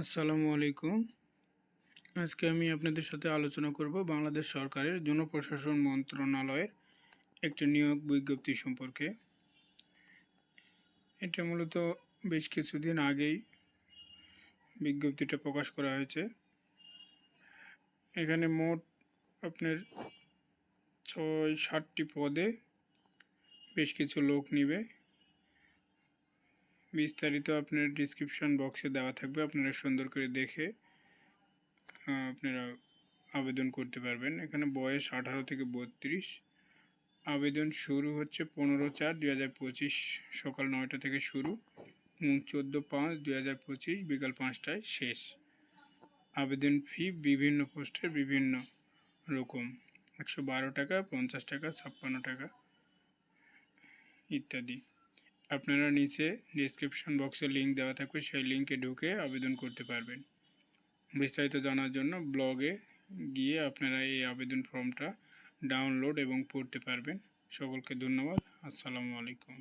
আসসালামু আলাইকুম। আজকে আমি আপনাদের সাথে আলোচনা করব বাংলাদেশ সরকারের জনপ্রশাসন মন্ত্রণালয়ের একটি নিয়োগ বিজ্ঞপ্তি সম্পর্কে। এটা মূলত বেশ কিছুদিন আগেই বিজ্ঞপ্তিটা প্রকাশ করা হয়েছে। এখানে মোট আপনার ছয় ষাটটি পদে বেশ কিছু লোক নিবে। বিস্তারিত আপনার ডিসক্রিপশন বক্সে দেওয়া থাকবে। আপনারা সুন্দর করে দেখে আপনারা আবেদন করতে পারবেন। এখানে বয়স আঠারো থেকে বত্রিশ। আবেদন শুরু হচ্ছে পনেরো চার দুই হাজার পঁচিশ সকাল নয়টা থেকে শুরু। এবং চোদ্দ পাঁচ দুই হাজার পঁচিশ বিকাল পাঁচটায় শেষ। আবেদন ফি বিভিন্ন পোস্টের বিভিন্ন রকম। একশো বারো টাকা, পঞ্চাশ টাকা, ছাপ্পান্ন টাকা, ইত্যাদি। আপনারা নিচে ডিসক্রিপশন বক্সে লিঙ্ক দেওয়া থাকবে, সেই লিঙ্কে ঢুকে আবেদন করতে পারবেন। বিস্তারিত জানার জন্য ব্লগে গিয়ে আপনারা এই আবেদন ফর্মটা ডাউনলোড এবং পড়তে পারবেন। সকলকে ধন্যবাদ, আসসালামু আলাইকুম।